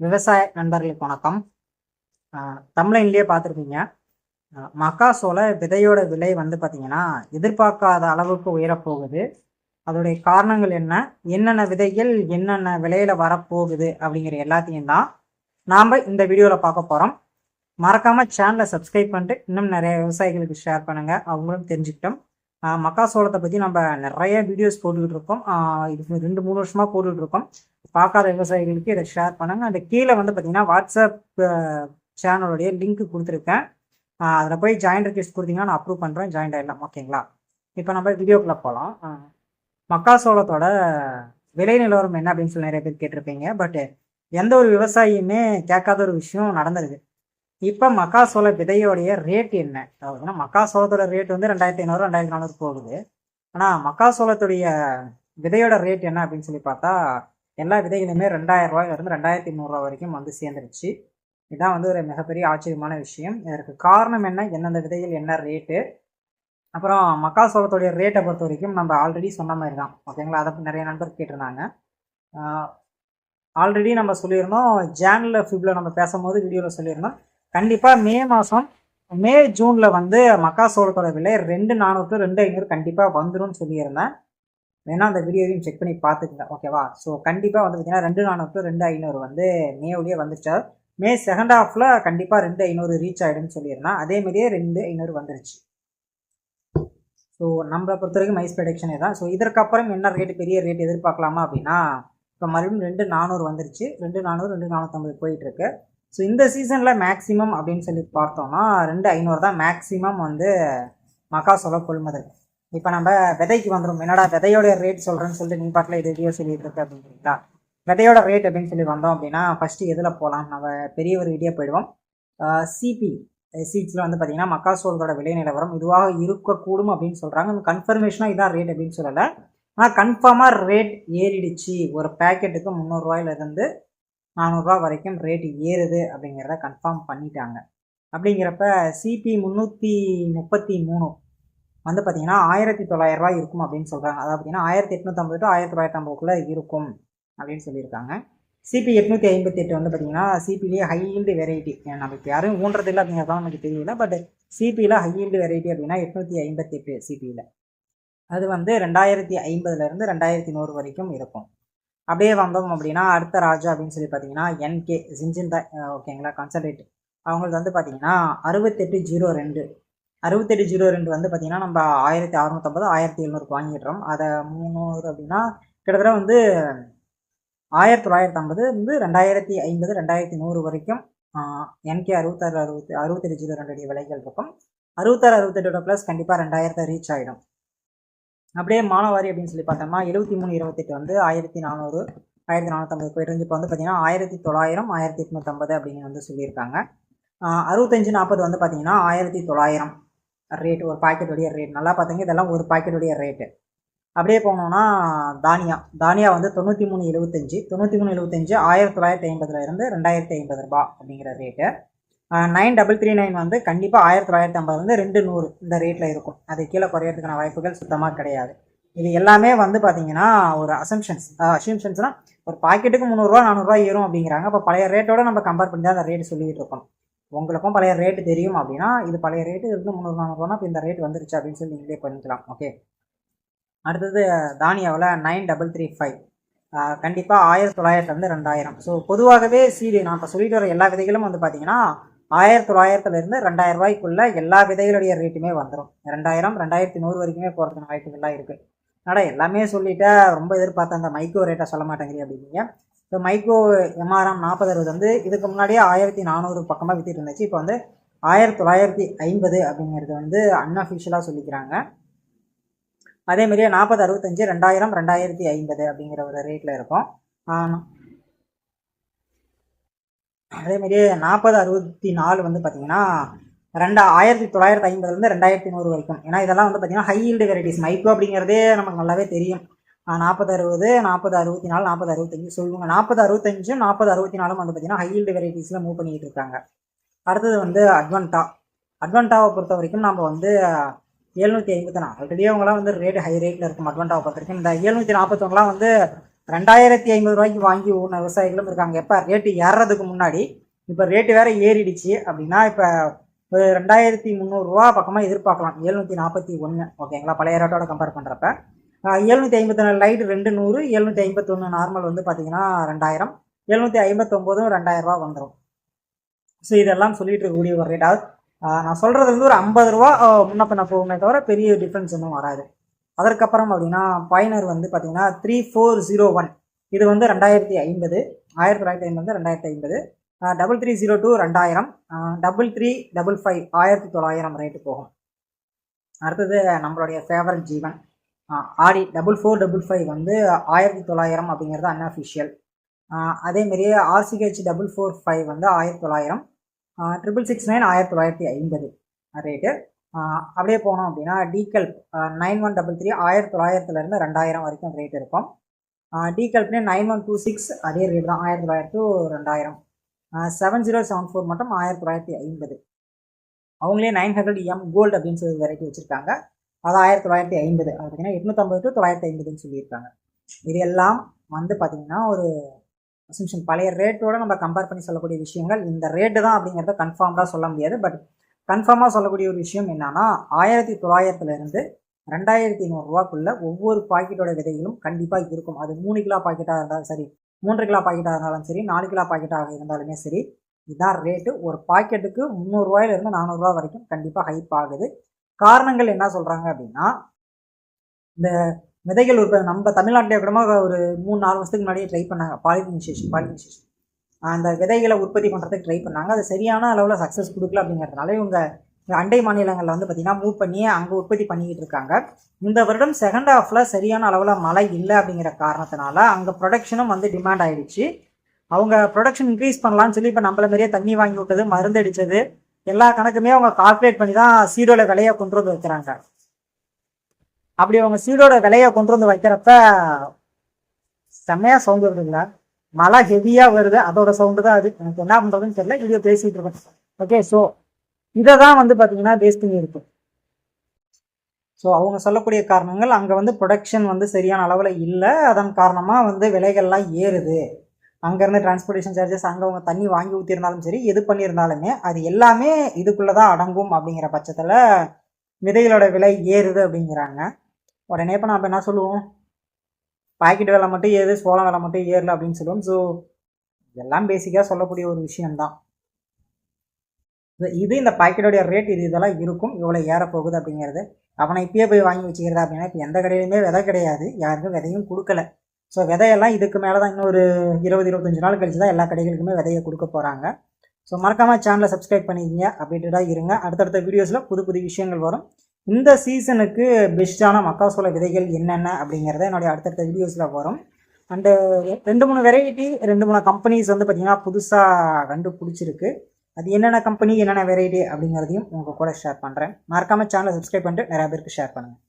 விவசாய நண்பர்களுக்கு வணக்கம். தமிழ்லேயே பார்த்துருப்பீங்க. மக்காசோள விதையோட விலை வந்து பார்த்தீங்கன்னா எதிர்பார்க்காத அளவுக்கு உயரப்போகுது. அதோடைய காரணங்கள் என்ன? என்னென்ன விதைகள் என்னென்ன விலையில் வரப்போகுது அப்படிங்கிற எல்லாத்தையும் தான் நாம் இந்த வீடியோவில் பார்க்க போகிறோம் மறக்காமல் சேனலை சப்ஸ்கிரைப் பண்ணிட்டு இன்னும் நிறைய விவசாயிகளுக்கு ஷேர் பண்ணுங்கள் அவங்களும் தெரிஞ்சுக்கிட்டோம். மக்காசோளத்தை பற்றி நம்ம நிறைய வீடியோஸ் போட்டுக்கிட்டு இருக்கோம். இது ரெண்டு மூணு வருஷமாக போட்டுக்கிட்டு இருக்கோம். பார்க்காத விவசாயிகளுக்கு இதை ஷேர் பண்ணுங்கள் அந்த கீழே வந்து பார்த்தீங்கன்னா வாட்ஸ்அப் சேனலுடைய லிங்க் கொடுத்துருக்கேன். அதில் போய் ஜாயின் ரிக்வெஸ்ட் கொடுத்தீங்கன்னா நான் அப்ரூவ் பண்ணுறேன் ஜாயின் ஆகிடலாம் ஓகேங்களா இப்போ நம்ம வீடியோக்குள்ளே போகலாம் மக்காசோளத்தோட விலை நிலவரம் என்ன அப்படின்னு சொல்லி நிறைய பேர் கேட்டிருப்பீங்க. பட் எந்த ஒரு விவசாயியுமே கேட்காத ஒரு விஷயம் நடந்திருக்கு. இப்போ மக்காசோள விதையோடைய ரேட் என்ன? அதாவது மக்காசோளத்தோட ரேட் வந்து ரெண்டாயிரத்தி ஐநூறு ரெண்டாயிரத்தி நானூறு போகுது. ஆனால் மக்காசோளத்துடைய விதையோட ரேட் என்ன அப்படின்னு சொல்லி பார்த்தா எல்லா விதைகளுமே ரெண்டாயிரம் ரூபாயிலிருந்து ரெண்டாயிரத்தி நூறுரூவா வரைக்கும் வந்து சேர்ந்துருச்சு. இதுதான் வந்து ஒரு மிகப்பெரிய ஆச்சரியமான விஷயம். இதற்கு காரணம் என்ன? எந்தெந்த விதைகள் என்ன ரேட்டு அப்புறம் மக்காசோளத்துடைய ரேட்டை பொறுத்த வரைக்கும் நம்ம ஆல்ரெடி சொன்ன மாதிரி தான் ஓகேங்களா? அதை நிறைய நண்பர் கேட்டிருந்தாங்க. ஆல்ரெடி நம்ம சொல்லியிருந்தோம். ஜேனில் ஃபிப்ல நம்ம பேசும்போது வீடியோவில் சொல்லியிருந்தோம். கண்டிப்பாக மே மாதம் மே ஜூனில் வந்து மக்காசோளத்தோட விலை ரெண்டு நானூறு ரெண்டு ஐநூறு கண்டிப்பாக வந்துடும் சொல்லியிருந்தேன். வேணால் அந்த வீடியோவையும் செக் பண்ணி பார்த்துக்கங்க ஓகேவா ஸோ கண்டிப்பாக வந்து பார்த்தீங்கன்னா ரெண்டு நானூறு ரெண்டு ஐநூறு வந்து மேவுலேயே வந்துருச்சு மே செகண்ட் ஹாஃபில் கண்டிப்பாக ரெண்டு ஐநூறு ரீச் ஆகிடும்னு சொல்லியிருந்தேன் அதேமாதிரியே ரெண்டு ஐநூறு வந்துருச்சு. ஸோ நம்மளை பொறுத்த வரைக்கும் மைஸ் ப்ரொடக்ஷனே தான். ஸோ இதற்கப்புறம் என்ன ரேட்டு பெரிய ரேட் எதிர்பார்க்கலாமா அப்படின்னா இப்போ மறுபடியும் ரெண்டு நானூறு வந்துருச்சு. ரெண்டு நானூறு ரெண்டு நானூற்றம்பது போயிட்டுருக்கு. ஸோ இந்த சீசனில் மேக்ஸிமம் அப்படின்னு சொல்லி பார்த்தோம்னா ரெண்டு ஐநூறு தான் மேக்ஸிமம் வந்து மக்காசோள கொள்முதல் இப்போ நம்ம விதைக்கு வந்துடும் என்னடா விதையோட ரேட் சொல்கிறேன்னு சொல்லிட்டு நீ பாட்டில் இது வீடியோ சொல்லிட்டு இருக்கு அப்படிங்கிறீங்களா விதையோட ரேட் அப்படின்னு சொல்லி வந்தோம் அப்படின்னா ஃபஸ்ட்டு எதில் போகலாம் நம்ம பெரிய ஒரு வீடியோ போயிடுவோம் சிபி சீட்ஸில் வந்து பார்த்தீங்கன்னா மக்காசோளத்தோட விலை நிலவரம் இதுவாக இருக்கக்கூடும் அப்படின்னு சொல்கிறாங்க கன்ஃபர்மேஷனாக இதான் ரேட் அப்படின்னு சொல்லலை. ஆனால் கன்ஃபார்மாக ரேட் ஏறிடுச்சு. ஒரு பேக்கெட்டுக்கு முந்நூறுரூவாயிலிருந்து நானூறுரூவா வரைக்கும் ரேட் ஏறுது அப்படிங்கிறத கன்ஃபார்ம் பண்ணிட்டாங்க. அப்படிங்கிறப்ப சிபி முந்நூற்றி முப்பத்தி மூணு வந்து பார்த்தீங்கன்னா ஆயிரத்தி தொள்ளாயிரரூவா இருக்கும் அப்படின்னு சொல்கிறாங்க அதாவது பார்த்தீங்கன்னா ஆயிரத்தி எட்நூற்றம்பது டு ஆயிரத்தி தொள்ளாயிரத்தி ஐம்பதுக்குள்ளே இருக்கும் அப்படின்னு சொல்லியிருக்காங்க. சிபி எட்நூற்றி ஐம்பத்தெட்டு வந்து பார்த்தீங்கன்னா சிபிலேயே ஹை ஈல்டு வெரைட்டி நமக்கு யாரும் ஊன்றது இல்லை அப்படிங்கிறதான் நமக்கு தெரியல பட் சிபியில் ஹை ஈல்டு வெரைட்டி அப்படின்னா எட்நூற்றி ஐம்பத்தெட்டு சிபியில் அது வந்து ரெண்டாயிரத்தி ஐம்பதுலேருந்து ரெண்டாயிரத்தி நூறு வரைக்கும் இருக்கும். அப்படியே வந்தோம் அப்படின்னா அடுத்த ராஜா அப்படின்னு சொல்லி பார்த்தீங்கன்னா என்கே ஜிஞ்சிந்தா ஓகேங்களா கன்சல்டேட் அவங்களுக்கு வந்து பார்த்தீங்கன்னா அறுபத்தெட்டு ஜீரோ ரெண்டு அறுபத்தெட்டு ஜீரோ ரெண்டு வந்து பார்த்தீங்கன்னா நம்ம ஆயிரத்தி அறநூற்றம்பது ஆயிரத்தி எழுநூறுக்கு வாங்கிடுறோம். அதை முந்நூறு அப்படின்னா கிட்டத்தட்ட வந்து ஆயிரத்தி தொள்ளாயிரத்தி ஐம்பது வந்து ரெண்டாயிரத்தி ஐம்பது ரெண்டாயிரத்தி நூறு வரைக்கும் என்கே அறுபத்தாறு அறுபத்தி அறுபத்தெட்டு ஜீரோ ரெண்டுடைய விலைகள் இருக்கும். அறுபத்தாறு அறுபத்தெட்டோட ப்ளஸ் கண்டிப்பாக ரெண்டாயிரத்தை ரீச் ஆகிடும் அப்படியே மானவாரி அப்படின்னு சொல்லி பார்த்தோம்னா எழுபத்தி மூணு இருபத்தெட்டு வந்து ஆயிரத்தி நானூறு ஆயிரத்தி நானூற்றம்பது போயிட்டு இப்போ வந்து பார்த்தீங்கன்னா ஆயிரத்தி தொள்ளாயிரம் ஆயிரத்தி எட்நூற்றம்பது அப்படின்னு வந்து சொல்லியிருக்காங்க. அறுபத்தஞ்சு நாற்பது வந்து பார்த்தீங்கன்னா ஆயிரத்தி தொள்ளாயிரம். ரேட் ஒரு பாக்கெட்டுடைய ரேட் நல்லா பார்த்தீங்க இதெல்லாம் ஒரு பாக்கெட்டுடைய ரேட்டு அப்படியே போனோம்னா தானியா. தானியா வந்து தொண்ணூற்றி மூணு எழுபத்தஞ்சு தொண்ணூற்றி மூணு எழுபத்தஞ்சு ஆயிரத்தி தொள்ளாயிரத்தி ஐம்பதுல இருந்து ரெண்டாயிரத்தி ஐம்பது ரூபா அப்படிங்கிற rate nine double three nine வந்து கண்டிப்பாக ஆயிரத்தி தொள்ளாயிரத்தி ஐம்பதுலேருந்து ரெண்டு நூறு இந்த ரேட்டில் இருக்கும். அது கீழே குறையறதுக்கான வாய்ப்புகள் சுத்தமாக கிடையாது. இது எல்லாமே வந்து பார்த்தீங்கன்னா ஒரு அசம்ஷன்ஸ் அசம்ஷன்ஸ்னால் ஒரு பாக்கெட்டுக்கு முந்நூறுரூவா நானூறுரூவா ஏறும் அப்படிங்கிறாங்க. அப்போ பழைய ரேட்டோட நம்ம கம்பேர் பண்ணி தான் அந்த ரேட்டு சொல்லிகிட்டு இருக்கோம் உங்களுக்கும் பழைய ரேட்டு தெரியும் அப்படின்னா இது பழைய ரேட்டு இருந்து முந்நூறு நானூறுரூவா இப்போ இந்த ரேட் வந்துருச்சு அப்படின்னு சொல்லி நீங்களே பண்ணிக்கலாம் ஓகே அடுத்தது தானியாவில் நைன் டபுள் த்ரீ ஃபைவ் கண்டிப்பாக ஆயிரத்தி தொள்ளாயிரத்துலேருந்து ரெண்டாயிரம். ஸோ பொதுவாகவே சீடு நான் இப்போ சொல்லிட்டு வர எல்லா விதைகளும் வந்து பார்த்தீங்கன்னா ஆயிரத்தி தொள்ளாயிரத்துலேருந்து ரெண்டாயிரம் ரூபாய்க்குள்ளே எல்லா விதைகளுடைய ரேட்டுமே வந்துடும் ரெண்டாயிரம் ரெண்டாயிரத்தி நூறு வரைக்குமே போகிறதுக்கு வாய்ப்புகள்லாம் இருக்குது ஆனால் எல்லாமே சொல்லிவிட்டு ரொம்ப எதிர்பார்த்த அந்த மைக்ரோ ரேட்டை சொல்ல மாட்டேங்கிறீங்க அப்படிங்க ஸோ மைக்ரோ எம்ஆர்எம் நாற்பது அறுபது வந்து இதுக்கு முன்னாடியே ஆயிரத்தி நானூறு பக்கமாக விற்றுட்டு இருந்துச்சு. இப்போ வந்து ஆயிரத்தி தொள்ளாயிரத்தி ஐம்பது அப்படிங்கிறது வந்து அன்அஃபிஷியலாக சொல்லிக்கிறாங்க. அதே மாதிரியே நாற்பது அறுபத்தஞ்சு ரெண்டாயிரம் ரெண்டாயிரத்தி ஐம்பது அப்படிங்கிற ஒரு ரேட்டில் இருக்கும். அதே மாதிரியே நாற்பது அறுபத்தி நாலு வந்து பார்த்தீங்கன்னா ரெண்டா ஆயிரத்தி தொள்ளாயிரத்தி ஐம்பதுலேருந்து ரெண்டாயிரத்தி நூறு வரைக்கும். ஏன்னா இதெல்லாம் வந்து பார்த்தீங்கன்னா ஹை ஈல்டு வெரைட்டிஸ் மைக்ரோ அப்படிங்கிறதே நமக்கு நல்லாவே தெரியும். நாற்பது அறுபது நாற்பது அறுபத்தி நாலு நாற்பது அறுபத்தஞ்சு சொல்லுவாங்க நாற்பது அறுபத்தஞ்சும் நாற்பது அறுபத்தி நாலும் வந்து பார்த்தீங்கன்னா ஹை ஈல்டு வெரைட்டிஸில் மூவ் பண்ணிகிட்டு இருக்காங்க. அடுத்தது வந்து அட்வன்டா அட்வன்டாவை பொறுத்த வரைக்கும் நம்ம வந்து எழுநூற்றி ஐம்பத்தி நாலு. ஆல்ரெடி அவங்களாம் வந்து ரேட் ஹை ரேட்டில் இருக்கும் அட்வன்டாவை பொறுத்த வரைக்கும் இந்த எழுநூற்றி நாற்பத்தொன்னுலாம் வந்து ரெண்டாயிரத்தி ஐம்பது ரூபாய்க்கு வாங்கி ஊன விவசாயிகளும் இருக்காங்க. எப்போ? ரேட்டு ஏறுறதுக்கு முன்னாடி. இப்போ ரேட்டு வேற ஏறிடுச்சு அப்படின்னா இப்போ ஒரு ரெண்டாயிரத்தி முந்நூறுரூவா பக்கமாக எதிர்பார்க்கலாம். எழுநூற்றி நாற்பத்தி ஒன்று ஓகேங்களா பழைய ரேட்டோட கம்பேர் பண்ணுறப்ப எழுநூற்றி ஐம்பத்தி நாலு லைட்டு ரெண்டு நூறு எழுநூற்றி ஐம்பத்தொன்று நார்மல் வந்து பார்த்தீங்கன்னா ரெண்டாயிரம். எழுநூற்றி ஐம்பத்தொம்போதும் ரெண்டாயிரரூவா வந்துடும் ஸோ இதெல்லாம் சொல்லிட்டு இருக்கக்கூடிய ஒரு ரேட் அதாவது நான் சொல்கிறது வந்து ஒரு ஐம்பது ரூபா ஆஹ் முன்ன பின்ன போகுமே தவிர பெரிய டிஃப்ரென்ஸ் ஒன்றும் வராது. அதற்கப்புறம் அப்படின்னா பயனர் வந்து பார்த்தீங்கன்னா த்ரீ ஃபோர் ஜீரோ ஒன் இது வந்து ரெண்டாயிரத்தி ஐம்பது ஆயிரத்தி தொள்ளாயிரத்தி ஐம்பது ரெண்டாயிரத்தி ஐம்பது. டபுள் த்ரீ ஜீரோ டூ ரெண்டாயிரம். டபுள் த்ரீ டபுள் ஃபைவ் ஆயிரத்தி தொள்ளாயிரம் ரேட்டு போகும். அடுத்தது நம்மளுடைய ஃபேவரட் ஜீவன். ஆடி டபுள் ஃபோர் டபுள் ஃபைவ் வந்து ஆயிரத்தி தொள்ளாயிரம் அப்படிங்கிறது அன்அஃபிஷியல் அதேமாரி ஆர்சிஹெச் டபுள் ஃபோர் ஃபைவ் வந்து ஆயிரத்தி தொள்ளாயிரம். ட்ரிபிள் சிக்ஸ் நைன் ஆயிரத்தி தொள்ளாயிரத்தி ஐம்பது. ரேட்டு அப்படியே போனோம் அப்படின்னா DeKalb nine one double three ஆயிரத்தி தொள்ளாயிரத்துலேருந்து ரெண்டாயிரம் வரைக்கும் ரேட் இருக்கும். டீகல்ப்னே நைன் ஒன் டூ சிக்ஸ் அதே ரேட் தான் ஆயிரத்தி தொள்ளாயிரத்து ரெண்டாயிரம். செவன் ஜீரோ செவன் ஃபோர் மட்டும் ஆயிரத்தி தொள்ளாயிரத்தி ஐம்பது. அவங்களே நைன் ஹண்ட்ரட் எம் கோல்டு அப்படின்னு சொல்லி வெரைட்டி வச்சுருக்காங்க. அது ஆயிரத்தி தொள்ளாயிரத்தி ஐம்பது. அது பார்த்தீங்கன்னா எட்நூற்றம்பது டு தொள்ளாயிரத்தி ஐம்பதுன்னு சொல்லியிருக்காங்க. இது எல்லாம் வந்து பார்த்தீங்கன்னா ஒரு அசம்ஷன் பழைய ரேட்டோட நம்ம கம்பேர் பண்ணி சொல்லக்கூடிய விஷயங்கள் இந்த ரேட்டு தான் அப்படிங்கிறத கன்ஃபார்ம்டாக சொல்ல முடியாது. பட் கன்ஃபார்மாக சொல்லக்கூடிய ஒரு விஷயம் என்னன்னா ஆயிரத்தி தொள்ளாயிரத்துலேருந்து ரெண்டாயிரத்தி ஐநூறுரூவாக்குள்ளே ஒவ்வொரு பாக்கெட்டோட விதைகளும் கண்டிப்பாக இருக்கும். அது மூணு கிலோ பாக்கெட்டாக இருந்தாலும் சரி மூன்று கிலோ பாக்கெட்டாக இருந்தாலும் சரி நாலு கிலோ பாக்கெட்டாக இருந்தாலுமே சரி இதுதான் ரேட்டு ஒரு பாக்கெட்டுக்கு முந்நூறுரூவாயிலிருந்து நானூறுரூவா வரைக்கும் கண்டிப்பாக ஹைப் ஆகுது. காரணங்கள் என்ன சொல்கிறாங்க அப்படின்னா இந்த விதைகள் உற்பத்தி நம்ம தமிழ்நாட்டிலே கூட ஒரு மூணு நாலு வருஷத்துக்கு முன்னாடியே ட்ரை பண்ணாங்க. பாலினைசேஷன் பாலினைசேஷன் அந்த விதைகளை உற்பத்தி பண்ணுறதுக்கு ட்ரை பண்ணாங்க. அது சரியான அளவில் சக்ஸஸ் கொடுக்கல அப்படிங்கிறதுனால இவங்க அண்டை மாநிலங்களில் வந்து பார்த்திங்கன்னா மூவ் பண்ணி அங்கே உற்பத்தி பண்ணிக்கிட்டு இருக்காங்க. இந்த வருடம் செகண்ட் ஹாஃபில் சரியான அளவில் மழை இல்லை அப்படிங்கிற காரணத்தினால அங்கே ப்ரொடக்ஷனும் வந்து டிமாண்ட் ஆகிடுச்சு அவங்க ப்ரொடக்ஷன் இன்க்ரீஸ் பண்ணலான்னு சொல்லி இப்போ நம்மள மாதிரியே தண்ணி வாங்கி விட்டது மருந்து அடித்தது எல்லா கணக்குமே அவங்க கால்குலேட் பண்ணி தான் சீடோட விலையை கொண்டு வந்து வைக்கிறாங்க. அப்படி அவங்க சீடோட விலையை கொண்டு வந்து வைக்கிறப்ப செம்மையா சவுண்ட் வருதுங்களா? மழை ஹெவியா வருது. அதோட சவுண்டு தான் அது. எனக்கு என்ன பண்றதுன்னு தெரியல. வீடியோ பேசிட்டு இருக்கேன். ஓகே ஸோ இதை தான் வந்து பார்த்தீங்கன்னா பேஸ் பண்ணி இருக்கும் ஸோ அவங்க சொல்லக்கூடிய காரணங்கள் அங்கே வந்து ப்ரொடக்ஷன் வந்து சரியான அளவில் இல்லை. அதன் காரணமாக வந்து விலைகள்லாம் ஏறுது. அங்கேருந்து டிரான்ஸ்போர்ட்டேஷன் சார்ஜஸ் அங்கே அவங்க தண்ணி வாங்கி ஊற்றிருந்தாலும் சரி எது பண்ணியிருந்தாலுமே அது எல்லாமே இதுக்குள்ளே தான் அடங்கும் அப்படிங்கிற பட்சத்தில் விதைகளோட விலை ஏறுது அப்படிங்கிறாங்க. உடனே இப்போ நம்ம என்ன சொல்லுவோம்? பாக்கெட் விலை மட்டும் ஏறுது சோளம் விலை மட்டும் ஏறல அப்படின்னு சொல்லுவோம். ஸோ இதெல்லாம் பேசிக்காக சொல்லக்கூடிய ஒரு விஷயம்தான். இது- இது இந்த பாக்கெட்டோடைய ரேட் இது இதெல்லாம் இருக்கும். இவ்வளோ ஏறப்போகுது போகுது அப்படிங்கிறது. அவனை இப்பயே போய் வாங்கி வச்சுக்கிறதா அப்படின்னா இப்போ எந்த கடையிலுமே விதை கிடையாது. யாருக்கும் விதையும் கொடுக்கல. ஸோ விதையெல்லாம் இதுக்கு மேலே தான் இன்னொரு இருபது இருபத்தஞ்சி நாள் கழிச்சு தான் எல்லா கடைகளுக்குமே விதையை கொடுக்க போகிறாங்க ஸோ மறக்காமல் சேனலை சப்ஸ்கிரைப் பண்ணிக்கிங்க அப்டேட்டடாக இருங்க. அடுத்தடுத்த வீடியோஸில் புது புது விஷயங்கள் வரும். இந்த சீசனுக்கு பெஸ்ட்டான மக்காசோள விதைகள் என்னென்ன அப்படிங்கிறத என்னுடைய அடுத்தடுத்த வீடியோஸில் வரும். அண்டு ரெண்டு மூணு வெரைட்டி ரெண்டு மூணு கம்பெனிஸ் வந்து பார்த்திங்கன்னா புதுசாக கண்டுபிடிச்சிருக்கு. அது என்னென்ன கம்பெனி என்னென்ன வெரைட்டி அப்படிங்கிறதையும் உங்கள் கூட ஷேர் பண்ணுறேன் மறக்காமல் சேனலை சப்ஸ்கிரைப் பண்ணிட்டு நிறையா பேருக்கு ஷேர் பண்ணுங்கள்